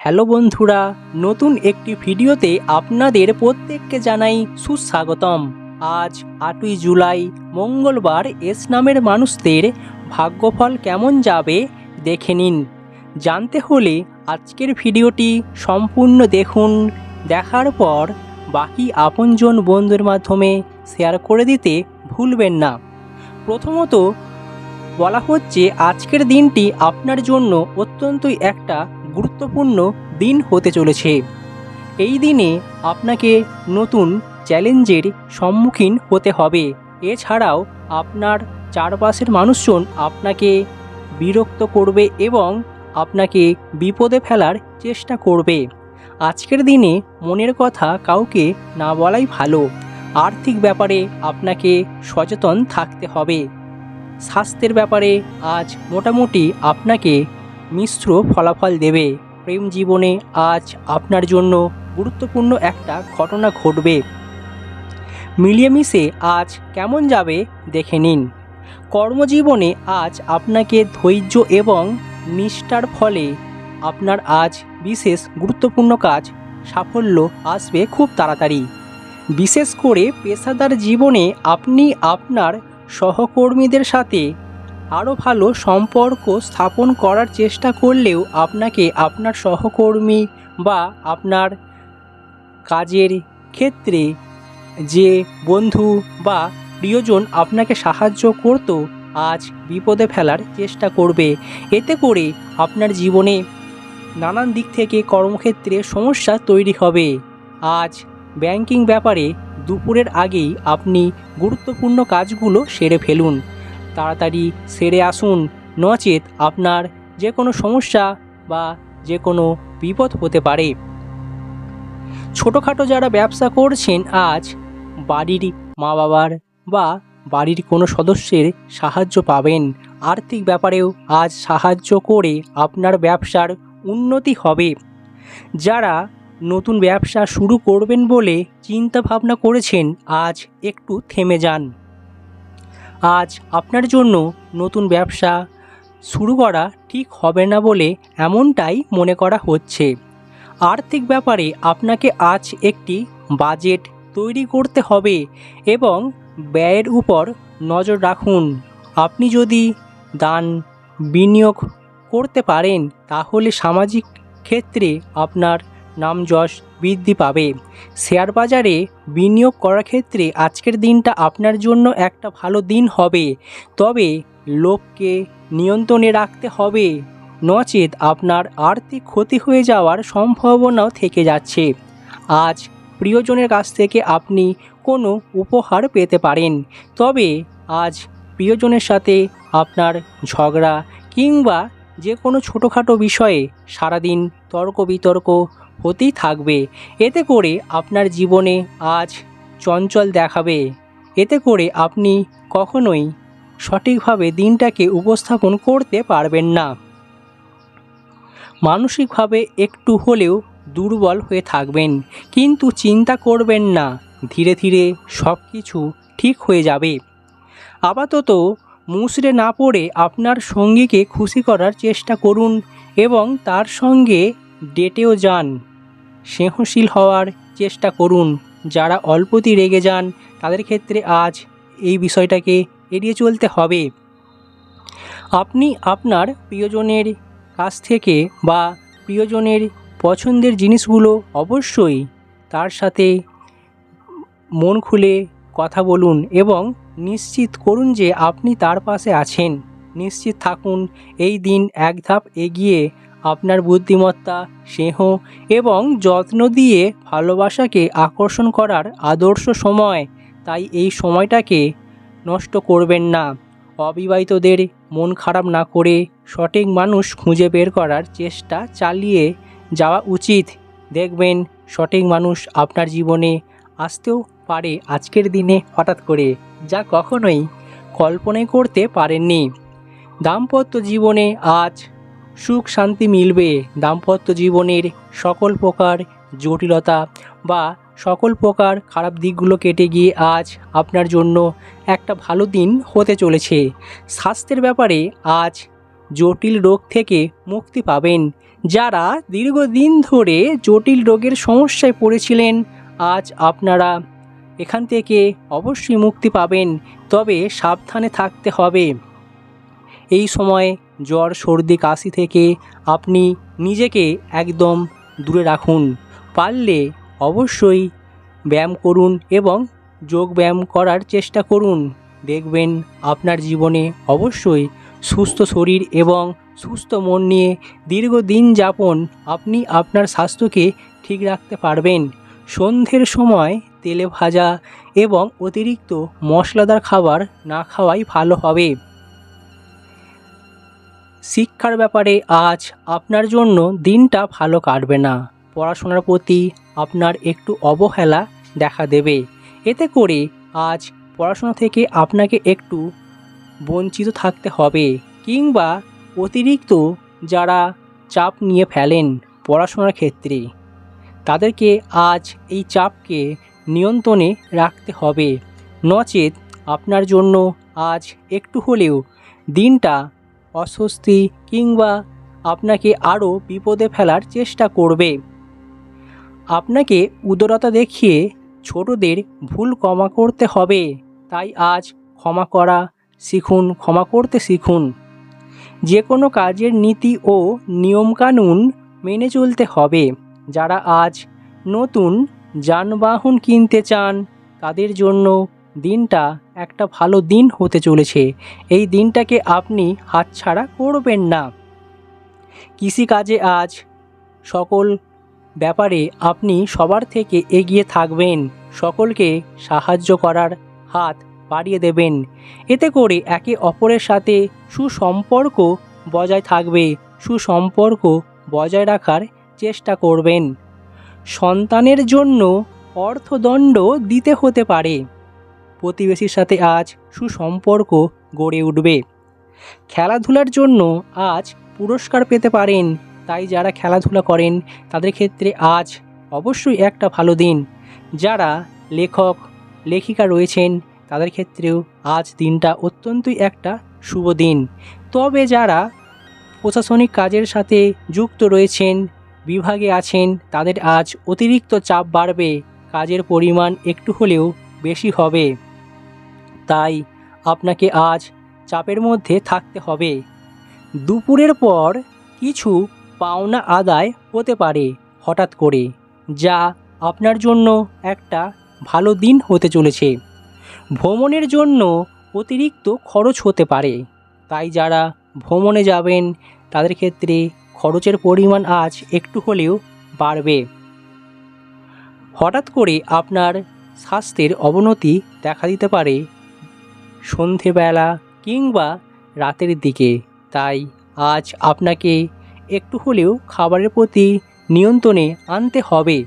Hello বন্ধুরা, নতুন একটি ভিডিওতে আপনাদের প্রত্যেককে জানাই সুস্বাগতম। আজ আটই জুলাই, মঙ্গলবার এস নামের মানুষদের ভাগ্যফল কেমন যাবে দেখে নিন। জানতে হলে আজকের ভিডিওটি সম্পূর্ণ দেখুন, দেখার পর বাকি আপনজন বন্ধুর মাধ্যমে শেয়ার করে দিতে ভুলবেন না। প্রথমত বলা হচ্ছে, আজকের দিনটি আপনার জন্য অত্যন্তই একটা গুরুত্বপূর্ণ দিন হতে চলেছে। এই দিনে আপনাকে নতুন চ্যালেঞ্জের সম্মুখীন হতে হবে। এছাড়াও আপনার চারপাশের মানুষজন আপনাকে বিরক্ত করবে এবং আপনাকে বিপদে ফেলার চেষ্টা করবে। আজকের দিনে মনের কথা কাউকে না বলাই ভালো। আর্থিক ব্যাপারে আপনাকে সচেতন থাকতে হবে। স্বাস্থ্যের ব্যাপারে আজ মোটামুটি আপনাকে মিশ্র ফলাফল দেবে। প্রেম জীবনে আজ আপনার জন্য গুরুত্বপূর্ণ একটা ঘটনা ঘটবে। মিলিয়েমিশে আজ কেমন যাবে দেখে নিন। কর্মজীবনে আজ আপনাকে ধৈর্য এবং নিষ্ঠার ফলে আপনার আজ বিশেষ গুরুত্বপূর্ণ কাজ, সাফল্য আসবে খুব তাড়াতাড়ি। বিশেষ করে পেশাদার জীবনে আপনি আপনার সহকর্মীদের সাথে আরও ভালো সম্পর্ক স্থাপন করার চেষ্টা করলেও আপনাকে আপনার সহকর্মী বা আপনার কাজের ক্ষেত্রে যে বন্ধু বা প্রিয়জন আপনাকে সাহায্য করত, আজ বিপদে ফেলার চেষ্টা করবে। এতে করে আপনার জীবনে নানান দিক থেকে কর্মক্ষেত্রে সমস্যা তৈরি হবে। আজ ব্যাংকিং ব্যাপারে দুপুরের আগেই আপনি গুরুত্বপূর্ণ কাজগুলো সেরে ফেলুন। তাড়াতাড়ি সেরে আসুন। নচেত আপনার যে কোনো সমস্যা বা যে কোনো বিপদ হতে পারে। ছোটোখাটো যারা ব্যবসা করছেন আজ, বাড়ির মা বাবার বা বাড়ির কোনো সদস্যের সাহায্য পাবেন। আর্থিক ব্যাপারেও আজ সাহায্য করে আপনার ব্যবসার উন্নতি হবে। যারা নতুন ব্যবসা শুরু করবেন বলে চিন্তা ভাবনা করেছেন, আজ একটু থেমে যান। আজ আপনার জন্য নতুন ব্যবসা শুরু করা ঠিক হবে না বলে এমনটাই মনে করা হচ্ছে। আর্থিক ব্যাপারে আপনাকে আজ একটি বাজেট তৈরি করতে হবে এবং ব্যয়ের উপর নজর রাখুন। আপনি যদি দান বিনিয়োগ করতে পারেন, তাহলে সামাজিক ক্ষেত্রে আপনার নাম যশ বৃদ্ধি পাবে। শেয়ার বাজারে বিনিয়োগ করার ক্ষেত্রে আজকের দিনটা আপনার জন্য একটা ভালো দিন হবে। তবে লোককে নিয়ন্ত্রণে রাখতে হবে। নচেত আপনার আর্থিক ক্ষতি হয়ে যাওয়ার সম্ভাবনাও থেকে যাচ্ছে। আজ প্রিয়জনের কাছ থেকে আপনি কোনো উপহার পেতে পারেন। তবে আজ প্রিয়জনের সাথে আপনার ঝগড়া কিংবা যে কোনো ছোটোখাটো বিষয়ে সারাদিন তর্ক বিতর্ক হতেই থাকবে। এতে করে আপনার জীবনে আজ চঞ্চল দেখাবে। এতে করে আপনি কখনোই সঠিকভাবে দিনটাকে উপস্থাপন করতে পারবেন না। মানসিকভাবে একটু হলেও দুর্বল হয়ে থাকবেন, কিন্তু চিন্তা করবেন না, ধীরে ধীরে সব কিছু ঠিক হয়ে যাবে। আপাতত মুসড়ে না পড়ে আপনার সঙ্গীকে খুশি করার চেষ্টা করুন এবং তার সঙ্গে ডেটেও যান। স্নেহশীল হওয়ার চেষ্টা করুন। যারা অল্পতেই রেগে যান, তাদের ক্ষেত্রে আজ এই বিষয়টাকে এড়িয়ে চলতে হবে। আপনি আপনার প্রিয়জনের কাছ থেকে বা প্রিয়জনের পছন্দের জিনিসগুলো অবশ্যই তার সাথে মন খুলে কথা বলুন এবং নিশ্চিত করুন যে আপনি তার পাশে আছেন। নিশ্চিত থাকুন, এই দিন এক ধাপ এগিয়ে আপনার বুদ্ধিমত্তা, স্নেহ এবং যত্ন দিয়ে ভালোবাসাকে আকর্ষণ করার আদর্শ সময়। তাই এই সময়টাকে নষ্ট করবেন না। অবিবাহিতদের মন খারাপ না করে সঠিক মানুষ খুঁজে বের করার চেষ্টা চালিয়ে যাওয়া উচিত। দেখবেন, সঠিক মানুষ আপনার জীবনে আসতেও পারে আজকের দিনে হঠাৎ করে, যা কখনোই কল্পনাই করতে পারেননি। দাম্পত্য জীবনে আজ সুখ শান্তি মিলবে দাম্পত্য জীবনের সকল প্রকার জটিলতা বা সকল প্রকার খারাপ দিকগুলো কেটে গিয়ে আজ আপনার জন্য একটা ভালো দিন হতে চলেছে। স্বাস্থ্যের ব্যাপারে আজ জটিল রোগ থেকে মুক্তি পাবেন। যারা দীর্ঘদিন ধরে জটিল রোগের সমস্যায় পড়েছিলেন, আজ আপনারা এখান থেকে অবশ্যই মুক্তি পাবেন। তবে সাবধানে থাকতে হবে। এই সময় জ্বর, সর্দি, কাশি থেকে আপনি নিজেকে একদম দূরে রাখুন। পারলে অবশ্যই ব্যায়াম করুন এবং যোগ ব্যায়াম করার চেষ্টা করুন। দেখবেন আপনার জীবনে অবশ্যই সুস্থ শরীর এবং সুস্থ মন নিয়ে দীর্ঘদিন যাপন আপনি আপনার স্বাস্থ্যকে ঠিক রাখতে পারবেন। সন্ধ্যের সময় তেলে ভাজা এবং অতিরিক্ত মশলাদার খাবার না খাওয়াই ভালো হবে। শিক্ষার ব্যাপারে আজ আপনার জন্য দিনটা ভালো কাটবে না। পড়াশোনার প্রতি আপনার একটু অবহেলা দেখা দেবে। এতে করে আজ পড়াশোনা থেকে আপনাকে একটু বঞ্চিত থাকতে হবে কিংবা অতিরিক্ত যারা চাপ নিয়ে ফেলেন পড়াশোনার ক্ষেত্রে, তাদেরকে আজ এই চাপকে নিয়ন্ত্রণে রাখতে হবে। নচেত আপনার জন্য আজ একটু হলেও দিনটা অস্বস্তি কিংবা আপনাকে আরও বিপদে ফেলার চেষ্টা করবে। আপনাকে উদারতা দেখিয়ে ছোটদের ভুল ক্ষমা করতে হবে। তাই আজ ক্ষমা করা শিখুন, ক্ষমা করতে শিখুন। যে কোনো কাজের নীতি ও নিয়মকানুন মেনে চলতে হবে। যারা আজ নতুন যানবাহন কিনতে চান, তাদের জন্য দিনটা একটা ভালো দিন হতে চলেছে। এই দিনটাকে আপনি হাতছাড়া করবেন না। কৃষিকাজে আজ সকল ব্যাপারে আপনি সবার থেকে এগিয়ে থাকবেন। সকলকে সাহায্য করার হাত বাড়িয়ে দেবেন। এতে করে একে অপরের সাথে সুসম্পর্ক বজায় থাকবে। সুসম্পর্ক বজায় রাখার চেষ্টা করবেন। সন্তানের জন্য অর্থদণ্ড দিতে হতে পারে। প্রতিবেশীর সাথে আজ সুসম্পর্ক গড়ে উঠবে। খেলাধুলার জন্য আজ পুরস্কার পেতে পারেন, তাই যারা খেলাধুলা করেন, তাদের ক্ষেত্রে আজ অবশ্যই একটা ভালো দিন। যারা লেখক, লেখিকা রয়েছেন, তাদের ক্ষেত্রেও আজ দিনটা অত্যন্তই একটা শুভ দিন। তবে যারা প্রশাসনিক কাজের সাথে যুক্ত রয়েছেন, বিভাগে আছেন, তাদের আজ অতিরিক্ত চাপ বাড়বে। কাজের পরিমাণ একটু হলেও বেশি হবে। তাই আপনাকে আজ চাপের মধ্যে থাকতে হবে। দুপুরের পর কিছু পাওনা আদায় হতে পারে হঠাৎ করে, যা আপনার জন্য একটা ভালো দিন হতে চলেছে। ভ্রমণের জন্য অতিরিক্ত খরচ হতে পারে, তাই যারা ভ্রমণে যাবেন, তাদের ক্ষেত্রে খরচের পরিমাণ আজ একটু হলেও বাড়বে। হঠাৎ করে আপনার স্বাস্থ্যের অবনতি দেখা দিতে পারে সন্ধেবেলা কিংবা রাতের দিকে। তাই আজ আপনাকে একটু হলেও খাবারের প্রতি নিয়ন্ত্রণে আনতে হবে।